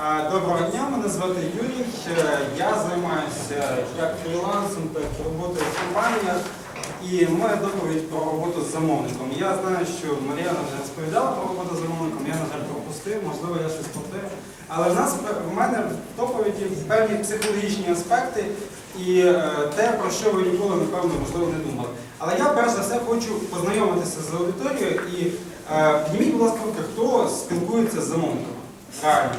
Доброго дня, мене звати Юрій. Е, Я займаюся як фрілансом, так і роботою в компаніях. І моя доповідь про роботу з замовником. Я знаю, що Мар'яна вже розповідала про роботу з замовником, я, на жаль, пропустив, можливо, я щось повторив. Але в нас в мене в доповіді певні психологічні аспекти і е, те, про що ви ніколи, напевно, можливо, не думали. Але я перш за все хочу познайомитися з аудиторією і е, підніміть, будь ласка, хто спілкується з замовниками. Реально.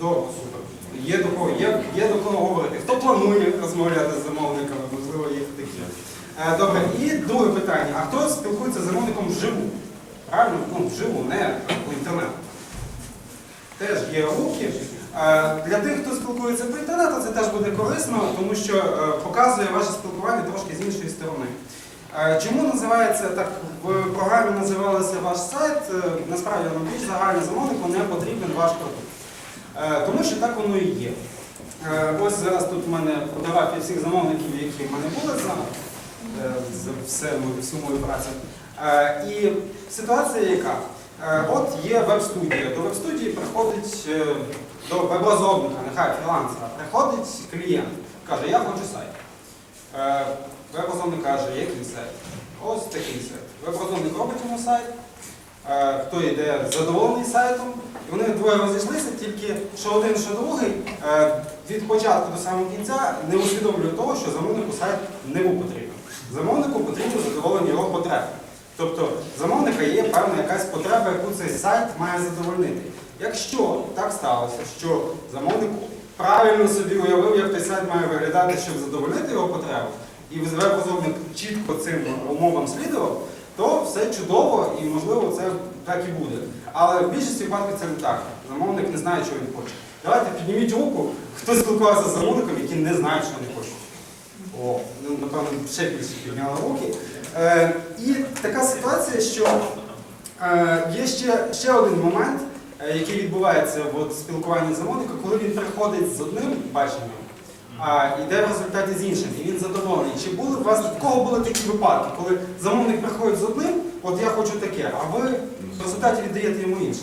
Добре, супер. Є до кого, є, є до кого говорити. Хто планує розмовляти з замовниками, можливо, є такі. Е, Добре, і друге питання. А хто спілкується з замовником вживу? Правильно? Ну, вживу, не по інтернету. Теж є руки. Е, Для тих, хто спілкується по інтернету, це теж буде корисно, тому що е, показує ваше спілкування трошки з іншої сторони. Е, Чому називається так? В програмі називалося ваш сайт. Е, Насправді воно більш загальне замовнику не потрібен ваш продукт. Е, Тому що так воно і є. Е, Ось зараз тут в мене фотографії всіх замовників, які в мене були за, е, за все, всю мою працю. І ситуація яка? От є веб-студія. До веб-студії приходить до веб-розробника, нехай фрілансера, приходить клієнт, каже, я хочу сайт. Веб-розробник каже, який сайт? Ось такий сайт. Веб-розробник робить йому сайт, хто йде задоволений сайтом. І вони двоє розійшлися, тільки що один, що другий е, від початку до самого кінця не усвідомлює того, що замовнику сайт не був потрібен. Замовнику потрібно задоволення його потреб. Тобто замовника є певна якась потреба, яку цей сайт має задовольнити. Якщо так сталося, що замовник правильно собі уявив, як той сайт має виглядати, щоб задовольнити його потребу, і веб-розробник чітко цим умовам слідував, то все чудово і можливо це так і буде. Але в більшості випадків це не так. Замовник не знає, що він хоче. Давайте підніміть руку, хто спілкувався з замовником, які не знають, що вони хочуть. О, ну, напевно, ще більше підняли руки. Е, і така ситуація, що е, є ще, ще один момент, е, який відбувається в спілкуванні замовника, коли він приходить з одним баченням, а йде в результаті з іншим, і він задоволений. Чи були у вас в кого були такі випадки, коли замовник приходить з одним, от я хочу таке, а ви в результаті віддаєте йому інше?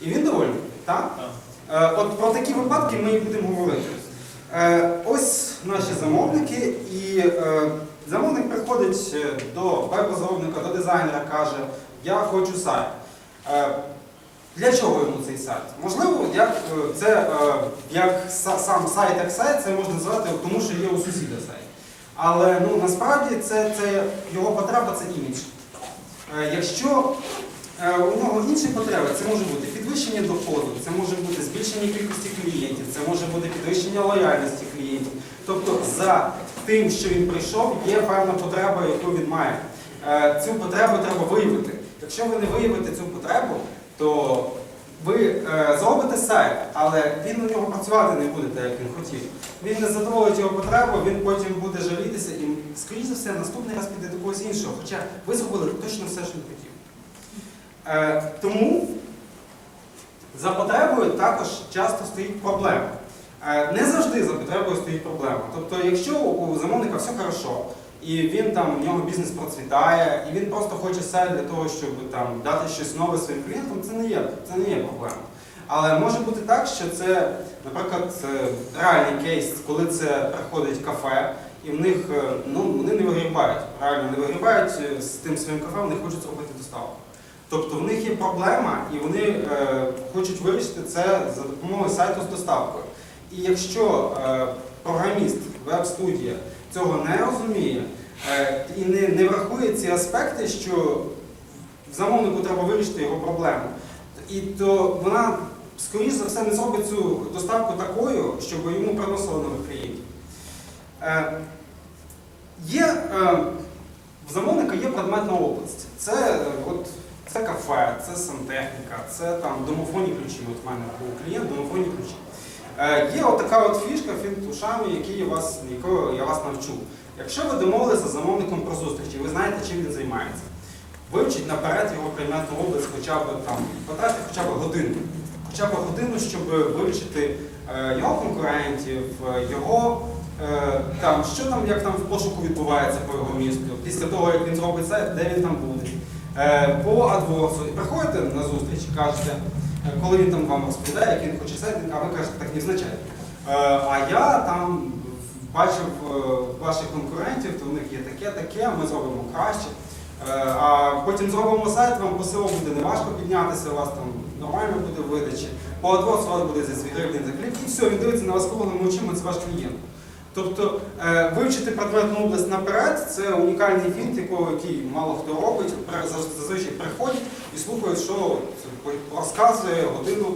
І він довольний, так? Е, От про такі випадки ми і будемо говорити. Е, Ось наші замовники, і е, замовник приходить до веб-розробника, до дизайнера, каже, я хочу сайт. Е, Для чого йому цей сайт? Можливо, як е, це е, як сам сайт, як сайт, це можна назвати, тому що є у сусіда сайт. Але ну, насправді це, це його потреба це імідж. Е, Якщо у нього інші потреби, це може бути підвищення доходу, це може бути збільшення кількості клієнтів, це може бути підвищення лояльності клієнтів. Тобто за тим, що він прийшов, є певна потреба, яку він має. Цю потребу треба виявити. Якщо ви не виявите цю потребу, то ви е, зробите сайт, але він на нього працювати не буде так, як він хотів. Він не задоволить його потребу, він потім буде жалітися і, скоріш за все, наступний раз піде до когось іншого. Хоча ви зробили точно все, що він хотів. Е, тому за потребою також часто стоїть проблема. Е, Не завжди за потребою стоїть проблема. Тобто, якщо у замовника все хорошо, і він там, у нього бізнес процвітає, і він просто хоче сайт для того, щоб там дати щось нове своїм клієнтам, це не є, це не є проблема. Але може бути так, що це, наприклад, реальний кейс, коли це приходить кафе, і в них е, ну, вони не вигрібають, реально не вигрібають е, з тим своїм кафе, вони хочуть зробити доставку. Тобто в них є проблема, і вони е, хочуть вирішити це за допомогою сайту з доставкою. І якщо е, програміст, веб-студія цього не розуміє е, і не, врахує ці аспекти, що замовнику треба вирішити його проблему, і то вона, скоріш за все, не зробить цю доставку такою, щоб йому приносило нових клієнтів. Е, Є, е, в замовника є предметна область. Це, от, це кафе, це сантехніка, це там домофонні ключі. От в мене був клієнт, домофонні ключі. Е, Є от така от фішка фінтушами, якою я вас навчу. Якщо ви домовилися з замовником про зустріч, і ви знаєте, чим він займається, вивчіть наперед його предметну область хоча б там, потратьте хоча б годину. Хоча б годину, щоб вивчити е, його конкурентів, е, його там, що там, як там в пошуку відбувається по його місту, після того, як він зробить сайт, де він там буде. По адворсу. І приходите на зустріч і кажете, Коли він там вам розповідає, як він хоче сайт, а ви кажете, так не означає. Е, А я там бачив е, ваших конкурентів, то в них є таке, таке, ми зробимо краще. Е, А потім зробимо сайт, вам по селу буде неважко піднятися, у вас там нормально буде видачі. По адворсу у вас буде зі гривень за клік, і все, він дивиться на вас круглими очима, це ваш клієнт. Тобто вивчити предметну область наперед це унікальний фінт, який мало хто робить. Зазвичай приходять і слухають, що розказує годину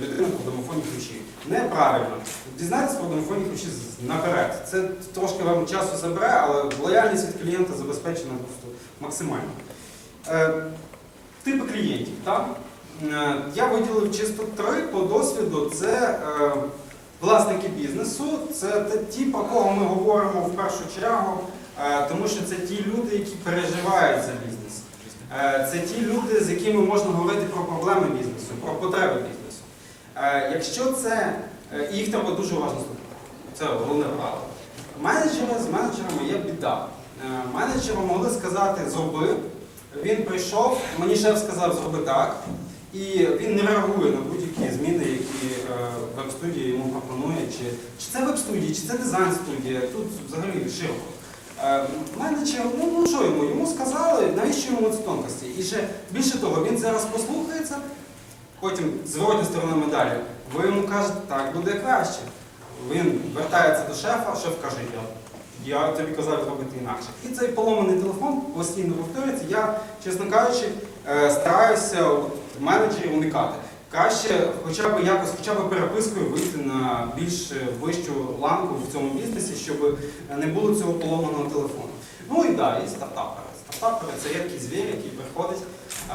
людина про домофонні ключі. Неправильно. Дізнайтесь про домофонні ключі наперед. Це трошки вам часу забере, але лояльність від клієнта забезпечена просто максимально. Е, Типи клієнтів. Так? Е, Я виділив чисто три по досвіду. Це е, власники бізнесу, це ті, про кого ми говоримо в першу чергу, тому що це ті люди, які переживають за бізнес. Е, Це ті люди, з якими можна говорити про проблеми бізнесу, про потреби бізнесу. Е, Якщо це е, і їх треба дуже уважно слухати. Це головне правило. Менеджери з менеджерами є біда. Менеджеру могли сказати зроби. Він прийшов, мені шеф сказав зроби так. І він не реагує на будь-які зміни, які веб-студія йому пропонує. Чи, чи це веб-студія, чи це дизайн-студія. Тут взагалі широко. Е, Менеджер, ну, ну що йому? Йому сказали, навіщо йому ці тонкості? І ще більше того, він зараз послухається, потім зворотня сторона медалі. Ви йому кажете, так буде краще. Він вертається до шефа, шеф каже, я, я тобі казав зробити інакше. І цей поломаний телефон постійно повторюється. Я, чесно кажучи, е, стараюся менеджерів уникати. Краще хоча б якось, хоча б перепискою вийти на більш е, вищу ланку в цьому бізнесі, щоб не було цього поломаного телефону. Ну і да, і стартапери. Стартапери це рідкий звір, який приходить.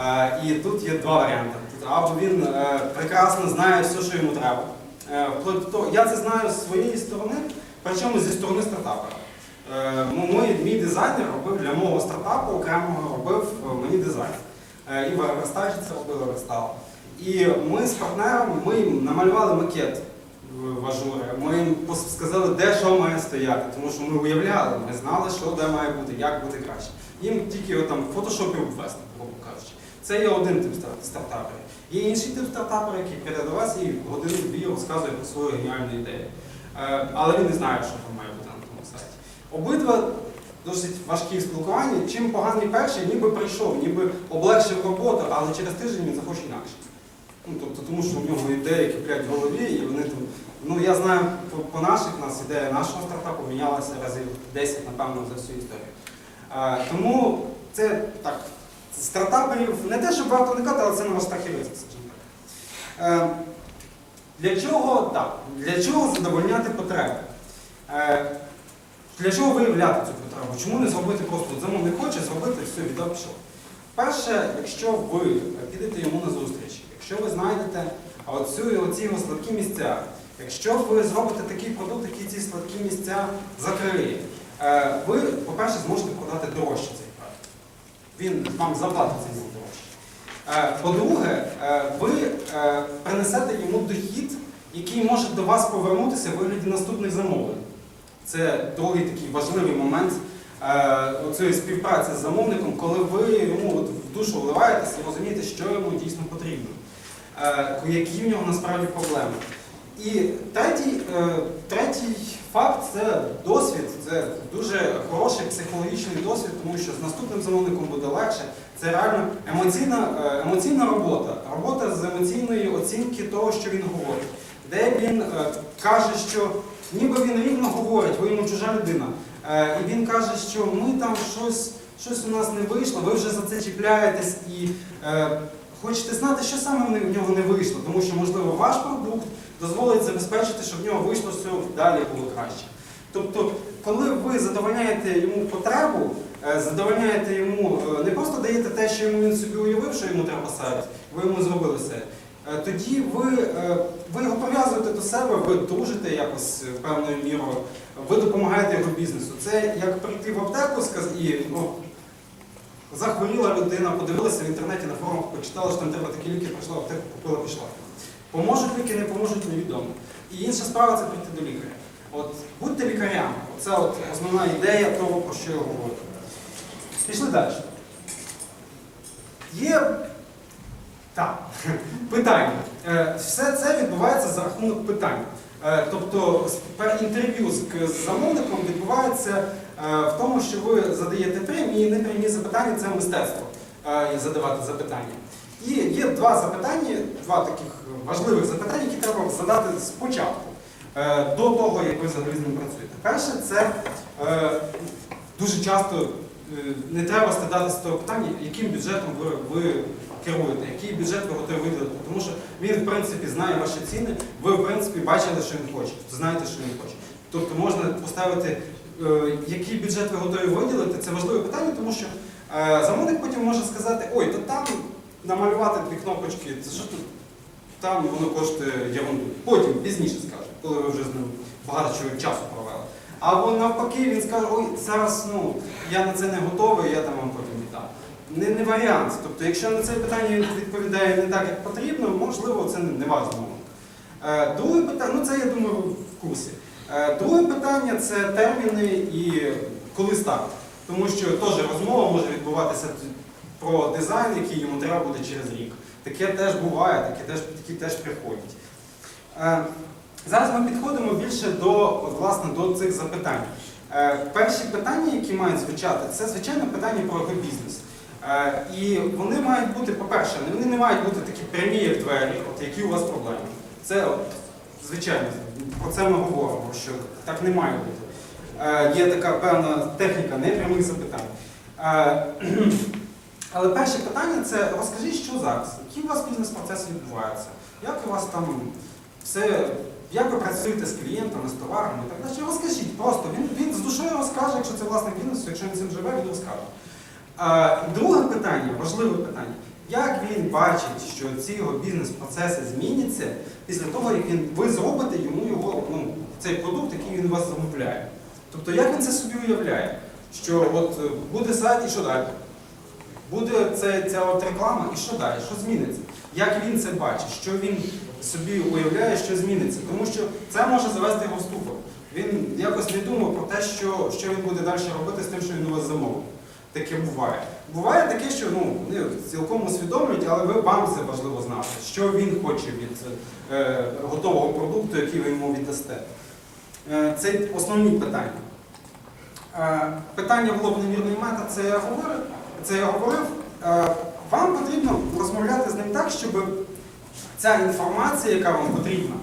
Е, І тут є два варіанти. Або він е, прекрасно знає все, що йому треба. Я це знаю з своєї сторони, причому зі сторони стартапера. Мій, мій дизайнер робив для мого стартапу окремого робив мені дизайн. І в Аеростажі це робили Аеростал. І ми з партнером ми їм намалювали макет в ажурі. Ми їм сказали, де що має стояти, тому що ми уявляли, ми знали, що де має бути, як буде краще. Їм тільки його там в фотошопі обвести, грубо кажучи. Це є один тип стар- Є інший тип стартапера, який прийде до вас і годину-дві розказує про свою геніальну ідею. Е, Але він не знає, що там має бути на тому сайті. Обидва досить важкі в спілкуванні. Чим поганий перший, ніби прийшов, ніби облегшив роботу, але через тиждень він захоче інакше. Ну, тобто, тому що в нього ідеї киплять в голові, і вони там. Ну я знаю по, по наших нас ідея нашого стартапу мінялася разів 10, напевно, за всю історію. Е, тому це так, стартаперів не те, щоб варто уникати, але це на ваш страх скажімо так. Е, для чого так? Для чого задовольняти потреби? Е, для чого виявляти цю потребу? Чому не зробити просто замовник хоче зробити, все, віддав. Перше, якщо ви підете йому на зустріч, якщо ви знайдете оцю, оці його слабкі місця, якщо ви зробите такий продукт, який ці слабкі місця закриє, е, ви, по-перше, зможете продати дорожче цей проект. Він вам заплатить за нього дорожче. Е, По-друге, е, ви принесете йому дохід, який може до вас повернутися в вигляді наступних замовлень. Це другий такий важливий момент цієї співпраці з замовником, коли ви йому в душу вливаєтеся і розумієте, що йому дійсно потрібно, які в нього насправді проблеми. І третій, е, третій факт це досвід, це дуже хороший психологічний досвід, тому що з наступним замовником буде легше. Це реально емоційна, е, емоційна робота, робота з емоційної оцінки того, що він говорить, де він е, каже, що ніби він рівно говорить, ви йому чужа людина. Е, І він каже, що ми там щось, щось у нас не вийшло, ви вже за це чіпляєтесь і е, хочете знати, що саме в нього не вийшло, тому що, можливо, ваш продукт дозволить забезпечити, щоб в нього вийшло все далі було краще. Тобто, коли ви задовольняєте йому потребу, е, задовольняєте йому, е, не просто даєте те, що йому він собі уявив, що йому треба сайт, ви йому зробили все. Е, Тоді ви, ви його прив'язуєте до себе, ви дружите якось певною мірою, ви допомагаєте його бізнесу. Це як прийти в аптеку і ну, захворіла людина, подивилася в інтернеті на форумах, почитала, що там треба такі ліки, прийшла аптеку, купила, пішла. Поможуть ліки, не поможуть, невідомо. І інша справа це прийти до лікаря. От будьте лікарями. Це от основна ідея того, про що я говорю. Пішли далі. Є Так, питання. Е, Все це відбувається за рахунок питань. Е, Тобто інтерв'ю з замовником відбувається в тому, що ви задаєте прямі і непрямі запитання це мистецтво е, задавати запитання. І є два запитання, два таких важливих запитання, які треба задати спочатку, е, до того, як ви з ним працюєте. Перше, це е, дуже часто е, не треба стидатися того питання, яким бюджетом ви, ви керуєте, який бюджет ви готові виділити. Тому що він, в принципі, знає ваші ціни, ви, в принципі, бачили, що він хоче, знаєте, що він хоче. Тобто можна поставити, е, який бюджет ви готові виділити, це важливе питання, тому що е, замовник потім може сказати, ой, то там намалювати дві кнопочки, це що тут? Там воно коштує ерунду. Потім, пізніше скаже, коли ви вже з ним багато чого часу провели. Або навпаки, він скаже, ой, зараз ну, я на це не готовий, я там вам потім віддам. Не, не варіант. Тобто, якщо на це питання він відповідає не так, як потрібно, можливо, це не, не замовник. Е, друге питання, ну це я думаю, в курсі. Е, друге питання це терміни і коли старт. Тому що теж розмова може відбуватися про дизайн, який йому треба буде через рік. Таке теж буває, такі теж, такі теж приходять. Е, Зараз ми підходимо більше до, власне, до цих запитань. Е, Перші питання, які мають звучати, це звичайно питання про бізнес. І вони мають бути, по-перше, вони не мають бути такі прямі, як двері, от які у вас проблеми. Це от, звичайно, про це ми говоримо, що так не має бути. Е, Є така певна техніка непрямих запитань. Е, Але перше питання це розкажіть, що зараз, які у вас бізнес-процеси відбуваються, як у вас там все, як ви працюєте з клієнтами, з товарами так далі. Розкажіть просто, він, він з душою розкаже, якщо це власник бізнесу, якщо він цим живе, він розкаже. А, друге питання, важливе питання. Як він бачить, що ці його бізнес-процеси зміняться після того, як він, ви зробите йому його, ну, цей продукт, який він у вас замовляє? Тобто, як він це собі уявляє? Що от е, буде сайт і що далі? Буде це, ця от реклама і що далі? Що зміниться? Як він це бачить? Що він собі уявляє, що зміниться? Тому що це може завести його ступор. Він якось не думав про те, що, що він буде далі робити з тим, що він у вас замовив. Таке буває. Буває таке, що ну, вони цілком усвідомлюють, але вам це важливо знати, що він хоче від е, готового продукту, який ви йому віддасте. Е, це основні питання. Е, Питання в лоб невірний метод, це я говорив. Це я говорив. Е, Вам потрібно розмовляти з ним так, щоб ця інформація, яка вам потрібна,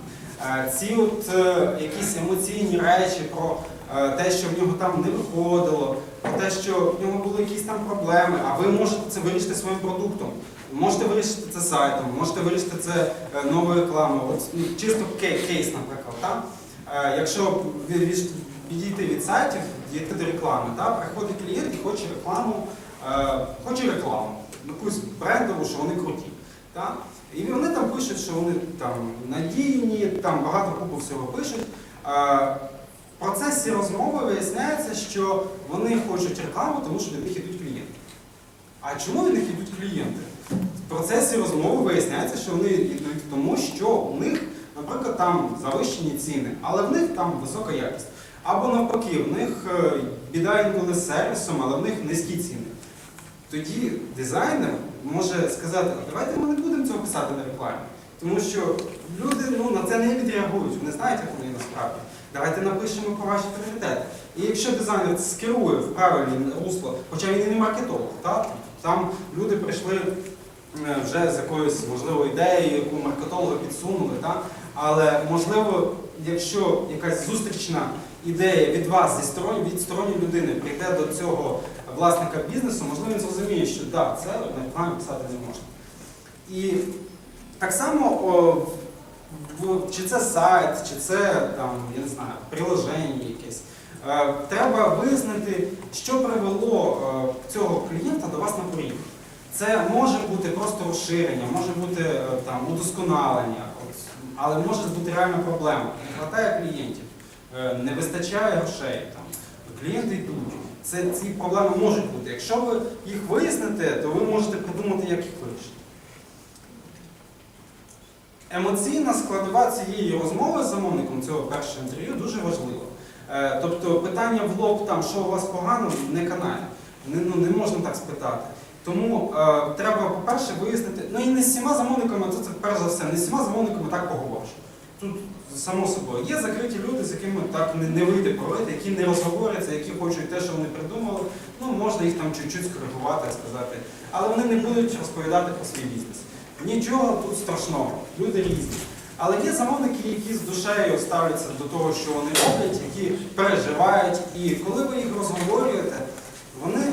е, ці от е, якісь емоційні речі про е, те, що в нього там не виходило, те, що в нього були якісь там проблеми, а ви можете це вирішити своїм продуктом. Можете вирішити це сайтом, можете вирішити це е, новою рекламою. Ну, чисто кейс, наприклад. Так? Е, Якщо відійти від сайтів, дійти до реклами, так? приходить клієнт і хоче рекламу, е, хоче рекламу, якусь брендову, що вони круті. Так? І вони там пишуть, що вони там надійні, там багато купу всього пишуть. В процесі розмови виясняється, що вони хочуть рекламу, тому що до них йдуть клієнти. А чому до них йдуть клієнти? В процесі розмови виясняється, що вони йдуть тому, що у них, наприклад, там завищені ціни, але в них там висока якість. Або навпаки, в них е, біда інколи з сервісом, але в них низькі ціни. Тоді дизайнер може сказати, «А давайте ми не будемо цього писати на рекламі. Тому що люди ну, на це не відреагують, вони знають, як вони насправді. Давайте напишемо про ваші пріоритети. І якщо дизайнер скерує в правильне русло, хоча він і не маркетолог, так? там люди прийшли е, вже з якоюсь можливо ідеєю, яку маркетологи підсунули, так? але можливо, якщо якась зустрічна ідея від вас зі сторони, від сторонньої людини прийде до цього власника бізнесу, можливо, він зрозуміє, що так, це на рекламі писати не можна. І так само, чи це сайт, чи це там, я не знаю, приложення якесь. Е, Треба визнати, що привело е, цього клієнта до вас на поріг. Це може бути просто розширення, може бути е, там удосконалення, але може бути реальна проблема. Не вистачає клієнтів, не вистачає грошей. Там, клієнти йдуть. Це, ці проблеми можуть бути. Якщо ви їх виясните, то ви можете придумати, як їх вирішити. Емоційна складова цієї розмови з замовником цього першого інтерв'ю дуже важлива. Е, Тобто питання в лоб, там, що у вас погано, не канає. Не, ну, не можна так спитати. Тому е, треба, по-перше, вияснити, ну і не з всіма замовниками, це, це перш за все, не з всіма замовниками так поговориш. Тут само собою. Є закриті люди, з якими так не, не вийде поговорити, які не розговоряться, які хочуть те, що вони придумали. Ну, можна їх там чуть-чуть скоригувати, сказати. Але вони не будуть розповідати про свій бізнес. Нічого тут страшного, люди різні. Але є замовники, які з душею ставляться до того, що вони роблять, які переживають. І коли ви їх розговорюєте, вони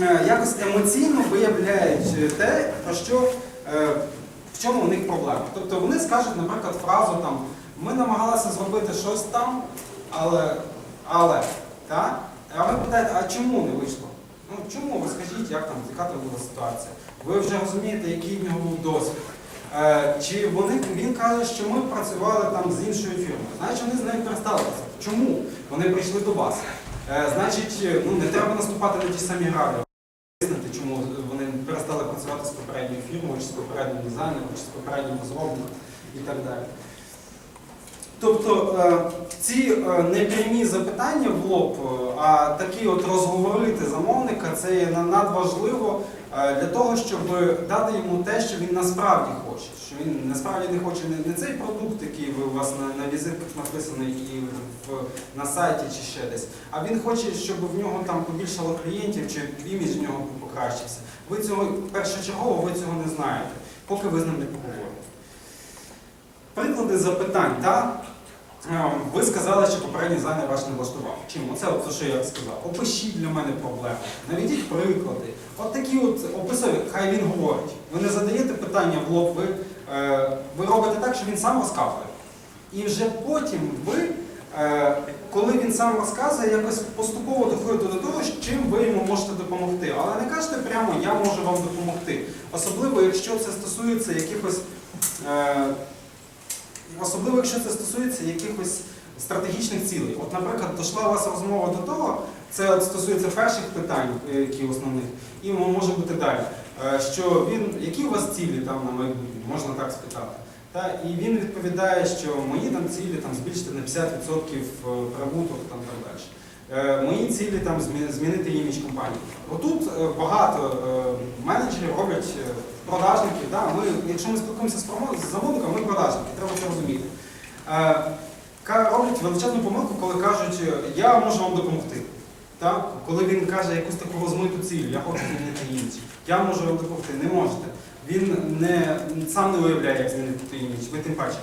е, якось емоційно виявляють е, те, про що, е, в чому у них проблема. Тобто вони скажуть, наприклад, фразу там ми намагалися зробити щось там, але, але, так? А ви питаєте, а чому не вийшло? Ну чому? Ви скажіть, як там, яка там була ситуація? Ви вже розумієте, який в нього був досвід. Е, Чи вони, він каже, що ми працювали там з іншою фірмою. Значить, вони з нею перестали працювати. Чому? Вони прийшли до вас. Е, Значить, ну, не треба наступати на ті самі граблі. Вияснити, чому вони перестали працювати з попередньою фірмою, чи з попереднім дизайнером, чи з попереднім розробником і так далі. Тобто е, ці непрямі запитання в лоб, а такі от розговорити замовника, це надважливо для того, щоб дати йому те, що він насправді хоче. Що він насправді не хоче не, цей продукт, який у вас на, на візитках написаний і в, на сайті чи ще десь, а він хоче, щоб в нього там побільшало клієнтів чи імідж в нього покращився. Ви цього першочергово ви цього не знаєте, поки ви з ним не поговорите. Приклади запитань, так? Ем, Ви сказали, що попередній дизайнер ваш не влаштував. Чим? Оце от що я сказав. Опишіть для мене проблеми, наведіть приклади. От такі от описові, хай він говорить. Ви не задаєте питання в лоб, ви, е, ви робите так, що він сам розказує. І вже потім ви, е, коли він сам розказує, якось поступово доходите до того, чим ви йому можете допомогти. Але не кажете прямо, я можу вам допомогти. Особливо, якщо це стосується якихось. Е, Особливо, якщо це стосується якихось стратегічних цілей. От, наприклад, дійшла у вас розмова до того, це стосується перших питань, е, які основних, і може бути далі. Е, Що він, які у вас цілі там на майбутнє, можна так спитати. Та, і він відповідає, що мої там цілі там, збільшити на 50% прибуток там, так далі. Е, Мої цілі там змінити імідж компанії. Отут е, багато е, менеджерів роблять продажників. Да? Ми, якщо ми спілкуємося з замовником, ми продажники, треба це розуміти. Роблять величезну помилку, коли кажуть, я можу вам допомогти. Так? Коли він каже якусь таку розмиту ціль, я хочу змінити імідж, я можу вам допомогти, не можете. Він не, сам не уявляє, як змінити імідж, ви тим паче.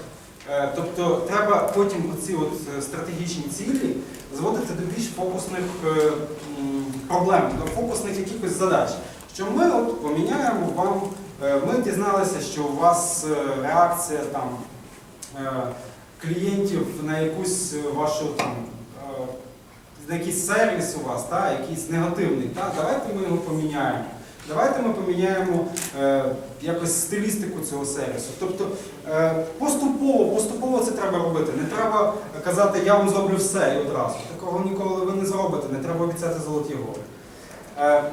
Е, Тобто треба потім оці от е, стратегічні цілі зводити до більш фокусних е, проблем, до фокусних якихось задач. Що ми от поміняємо вам, ми дізналися, що у вас реакція там клієнтів на якусь вашу там. на якийсь сервіс у вас, та, якийсь негативний, та, давайте ми його поміняємо. Давайте ми поміняємо е, якось стилістику цього сервісу. Тобто е, поступово, поступово це треба робити. Не треба казати, я вам зроблю все і одразу. Такого ніколи ви не зробите, не треба обіцяти золоті гори. Е,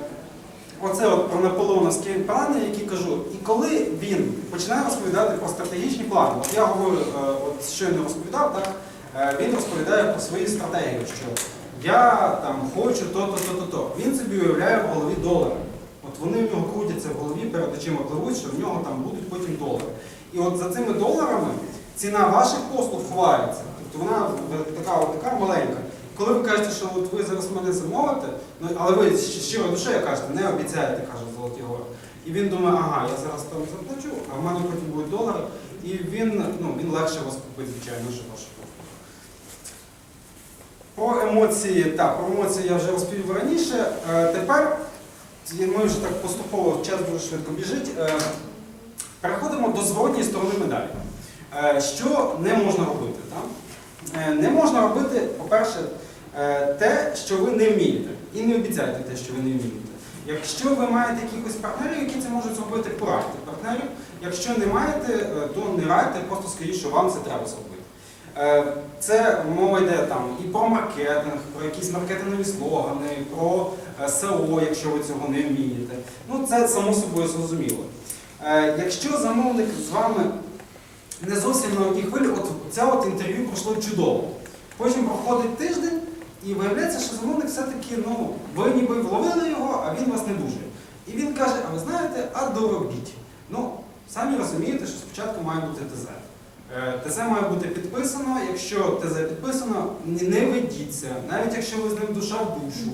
Оце от про наполеоновські плани, які кажу. І коли він починає розповідати про стратегічні плани, от я говорю, е, от щойно розповідав, так, е, він розповідає про свої стратегії, що я там хочу то-то, то-то, то. Він собі уявляє в голові долари. Вони в нього крутяться в голові, перед очима пливуть, що в нього там будуть потім долари. І от за цими доларами ціна ваших послуг ховається. Тобто вона така, така маленька. Коли ви кажете, що от ви зараз мене замовите, ну, але ви щиро душею кажете, не обіцяєте, каже Золоті Гори. І він думає, ага, я зараз там заплачу, а в мене потім будуть долари. І він, ну, він легше вас купить, звичайно, що вашу послугу. Про емоції, так, про емоції я вже розповів раніше. Е, тепер ми вже так поступово час дуже швидко біжить. Е, переходимо до зворотньої сторони медалі. Е, що не можна робити? Так? Е, не можна робити, по-перше, те, що ви не вмієте. І не обіцяйте те, що ви не вмієте. Якщо ви маєте якихось партнерів, які це можуть зробити, порадьте партнерів. Якщо не маєте, то не радьте, просто скажіть, що вам це треба зробити. Е, Це мова йде там і про маркетинг, про якісь маркетингові слогани, про е, СЕО, якщо ви цього не вмієте. Ну, це само собою зрозуміло. Е, Якщо замовник з вами не зовсім на одній хвилі, от це от інтерв'ю пройшло чудово. Потім проходить тиждень, і виявляється, що замовник все-таки, ну, ви ніби вловили його, а він вас не дуже. І він каже: а ви знаєте, а доробіть. Ну, самі розумієте, що спочатку має бути ТЗ. Е, ТЗ має бути підписано. Якщо ТЗ підписано, не ведіться, навіть якщо ви з ним душа в душу,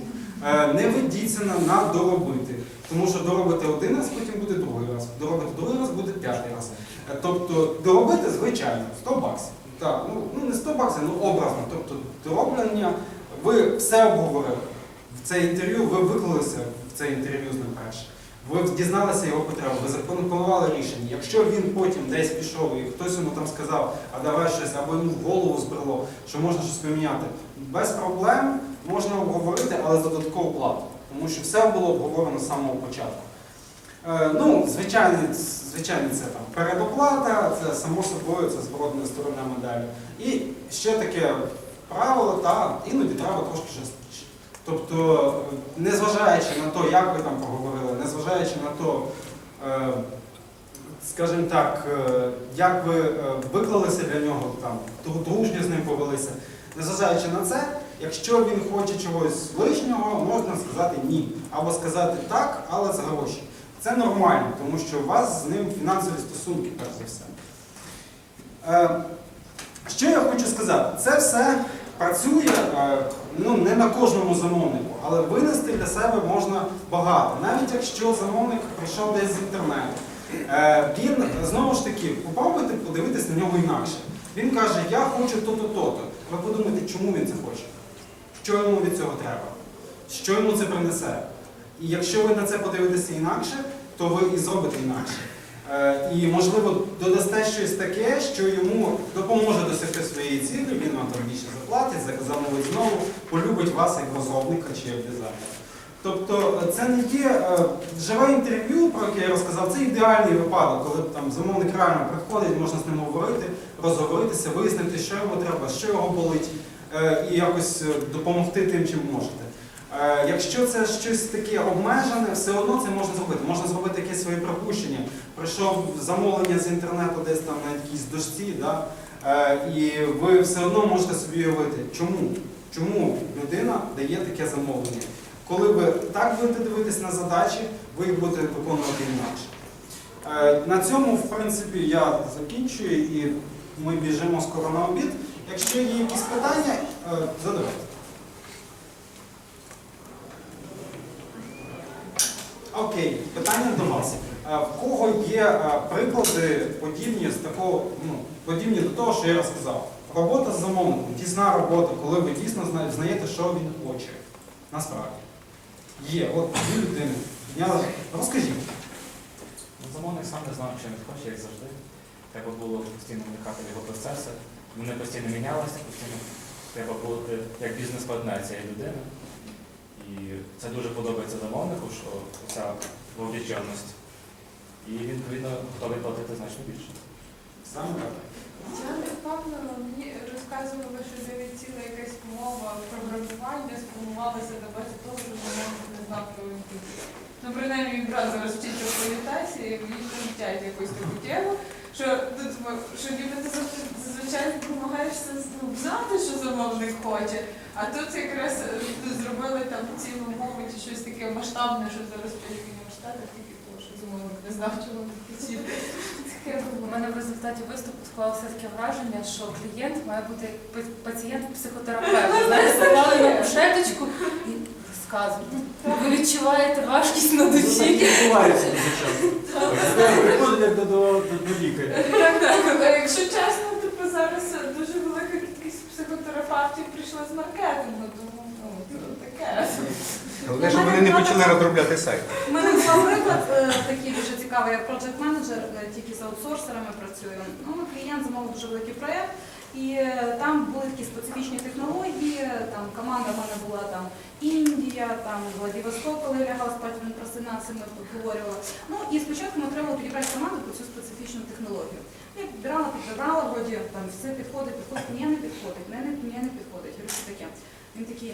е, не ведіться на, на доробити. Тому що доробити один раз, потім буде другий раз. Доробити другий раз буде п'ятий раз. Е, Тобто доробити, звичайно, 100 баксів. Так, ну, ну не 100 баксів, ну образно. Тобто дороблення, ви все обговорили. В це інтерв'ю ви виклалися в це інтерв'ю з ним перше. Ви дізналися його потребу, ви запропонували рішення. Якщо він потім десь пішов і хтось йому там сказав, а давай щось, або йому в голову збрело, що можна щось поміняти, без проблем можна обговорити, але за додаткову плату. Тому що все було обговорено з самого початку. Е, ну, звичайно, звичайно, це там передоплата, це само собою, це зворотна сторона медалі. І ще таке правило, та іноді треба трошки жорсткіше. Тобто, е, незважаючи на те, як ви там поговорили, незважаючи на те, скажімо так, е, як ви е, виклалися для нього, там, дру- дружньо з ним повелися, незважаючи на це, якщо він хоче чогось лишнього, можна сказати ні. Або сказати так, але за гроші. Це нормально, тому що у вас з ним фінансові стосунки, перш за все. Що я хочу сказати? Це все працює е, ну, не на кожному замовнику, але винести для себе можна багато. Навіть якщо замовник прийшов десь з інтернету, е, він знову ж таки, попробуйте подивитись на нього інакше. Він каже, я хочу то-то, то-то. Ви подумайте, чому він це хоче? Що йому від цього треба? Що йому це принесе? І якщо ви на це подивитеся інакше, то ви і зробите інакше. Е, І, можливо, додасте щось таке, що йому допоможе досягти своєї цілі, він вам там більше заплатить, замовить знову, полюбить вас як розробника чи як дизайнера. Тобто е, це не є е, живе інтерв'ю, про яке я розказав, це ідеальний випадок, коли там замовник реально приходить, можна з ним говорити, розговоритися, вияснити, що йому треба, що його болить, і якось допомогти тим, чим можете. Е, Якщо це щось таке обмежене, все одно це можна зробити. Можна зробити якесь своє пропущення. Прийшов замовлення з інтернету десь там на якійсь дошці, да? е, і ви все одно можете собі уявити, чому? Чому людина дає таке замовлення? Коли ви так будете дивитись на задачі, ви їх будете виконувати інакше. Е, На цьому, в принципі, я закінчую і ми біжимо скоро на обід. Якщо є якісь питання, задавайте. Окей, питання до вас. В кого є приклади подібні з такого, ну, подібні до того, що я розказав? Робота з замовником, дійсна робота, коли ви дійсно знаєте, що він хоче. Насправді. Є, от дві людини. підняли. Розкажіть. Ну, Замовник сам не знав, що він хоче, як завжди. Треба було постійно вникати в його процеси. Вони постійно мінялися, постійно треба бути як бізнес-партнер цієї людини. І це дуже подобається замовнику, що ця вовліченість. І відповідно, готовий платити значно більше. Саме так. Я не впевнена, мені розказували, що навіть ціла якась мова програмування сформувалася до бази того, що замовник не знав про інклюзію. Ну, принаймні, він брат зараз вчиться в політації, і мені вчать якусь таку тему, що тут що ніби ти зазвичай допомагаєшся знати, що замовник хоче, а тут якраз е, зробили там цілу мову чи щось таке масштабне, що зараз вчать в університетах, тільки того, що замовник не знав, чого він хотів. У мене в результаті виступу склалося таке враження, що клієнт має бути па- пацієнт психотерапевт. Знаєте, склали на кушеточку і розказують. Ви відчуваєте важкість на душі. відбувається. Приходить як до, лікаря. Так, так. Але якщо чесно, типу зараз дуже велика кількість психотерапевтів прийшла з маркетингу, тому ну, це таке. Головне, щоб вони не почали розробляти сайт. У мене був приклад е, такий дуже цікавий. Я проджект менеджер тільки з аутсорсерами працюю. Ну, клієнт замовив дуже великий проєкт, і е, там були такі специфічні технології. Там команда в мене була там Індія, там Владивосток, коли я лягала спати, він просинався, ми обговорювали. Ну і спочатку ми треба підібрати команду по цю специфічну технологію. Я підбирала, підбирала, вроді там все підходить, підходить, ні, не підходить, не, не, підходить. Він такий.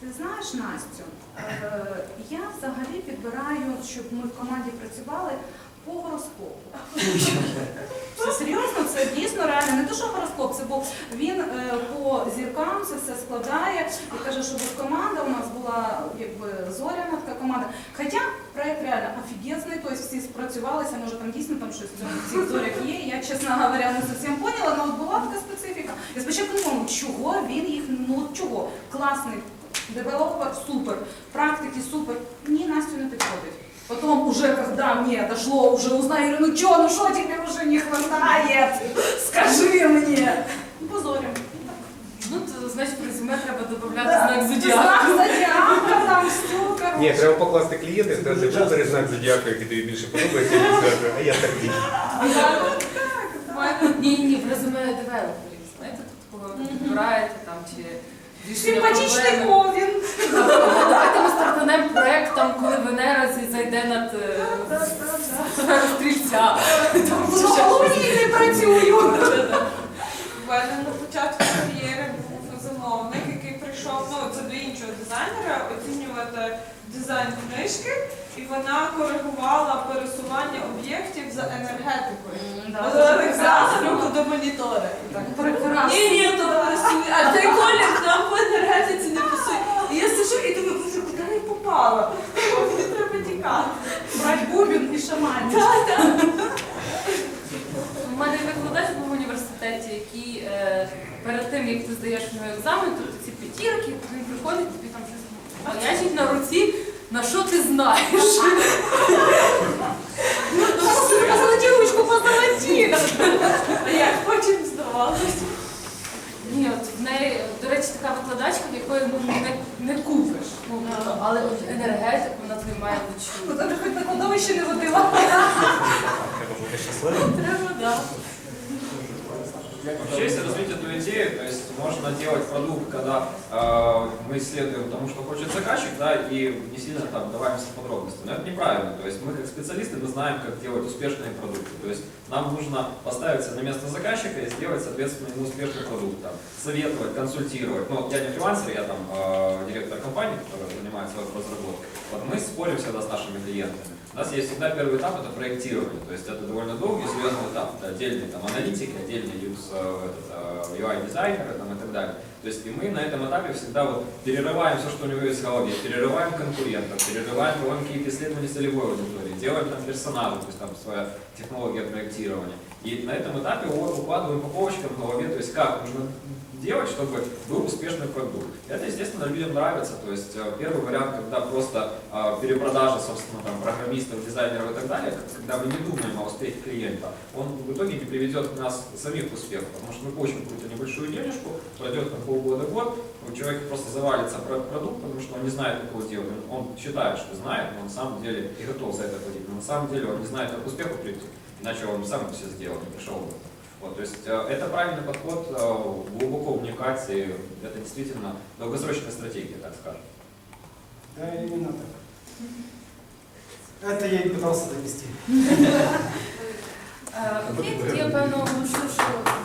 Ти знаєш, Настю, е, я взагалі підбираю, щоб ми в команді працювали по гороскопу. Це серйозно, це дійсно реально. Не те, що гороскоп, це був він е, по зіркам це все складає і каже, що от команда у нас була якби зоряна така команда. Хоча проект реально офігезний, тобто всі спрацювалися, може там дійсно там щось в цих зорях є. Я, чесно говоря, не зовсім поняла, але от була така специфіка. Я спочатку думала, чого він їх, ну чого? Класний девелопер, супер, практики супер. Ні, Настю не підходить. Потом уже, когда мне дошло, уже узнаю, говорю, ну чё, ну что тебе уже не хватает? Скажи мне. Ну, Позорим. Ну, то, значить, в резюме треба додати знак зодіаку. Знак зодіака, там все, короче. Ні, треба покласти клієнти, сказати, вибери знак зодіака, який тобі більше подобається, і він скаже, а я такий. Ні, ні, ні, в резюме девелоперів. Знаєте, тут кого ви Мгм. підбираєте там чи рішення Симпатичний. Ковін. Давайте ми стартанемо проект, коли Венера зайде над е, стрільця. Ще не працюю. У мене на початку який ну, це до іншого дизайнера оцінювати дизайн книжки, і вона коригувала пересування об'єктів за енергетикою. Екзамену до монітора. Прекрасно. Ні, ні, то а цей колір нам по енергетиці не пасує. І я сижу і думаю, боже, куди я попала? Мені треба тікати. Брать бубін і шамані. У мене викладач був університеті, який е, перед тим, як ти здаєш нього екзамен, тут ці п'ятірки, він приходить, тобі там щось маячить на руці, на що ти знаєш. Золотівочку позолоті. А як потім здавалося? Ні, от в неї, до речі, така викладачка, в якої ну, не, не купиш. Ну, але от енергетику вона тобі має Ну, відчути. там же хоч на кладовище не водила. Треба бути щасливим. Треба, да. Вообще, если развить эту идею, то есть можно делать продукт, когда э, мы исследуем тому, что хочет заказчик, да, и не сильно там вдаваемся в подробности. Но это неправильно. То есть мы как специалисты, мы знаем, как делать успешные продукты. То есть нам нужно поставиться на место заказчика и сделать, соответственно, ему успешный продукт. Там, советовать, консультировать. Ну, я не фрилансер, я там э, директор компании, которая занимается разработкой. Вот мы спорим всегда с нашими клиентами. У нас есть всегда первый этап это проектирование, то есть это довольно долгий, серьезный этап, это отдельные там аналитики, отдельные UX, э, этот, э, UI дизайнеры там, и так далее. То есть и мы на этом этапе всегда вот перерываем все, что у него есть в голове, перерываем конкурентов, перерываем, проводим какие-то исследования целевой аудитории, делаем там персонажа, то есть там своя технология проектирования. И на этом этапе укладываем по полочкам в голове, то есть как нужно делать, чтобы был успешный продукт. Это, естественно, людям нравится. То есть э, первый вариант, когда просто э, перепродажа, собственно, там, программистов, дизайнеров и так далее, когда мы не думаем о успехе клиента, он в итоге не приведет нас самих к успеху, потому что мы получим какую-то небольшую денежку, пройдет там полгода-год, у человека просто завалится про- продукт, потому что он не знает, как его делать. Он считает, что знает, но на самом деле и готов за это платить. Но на самом деле он не знает, как к успеху прийти, иначе он сам все сделал, не пришел бы. Вот, то есть э, это правильный подход, э, глубоко вникать, и это действительно долгосрочная стратегия, так скажем. Да, именно так. Это я и пытался донести. Тоді я певно що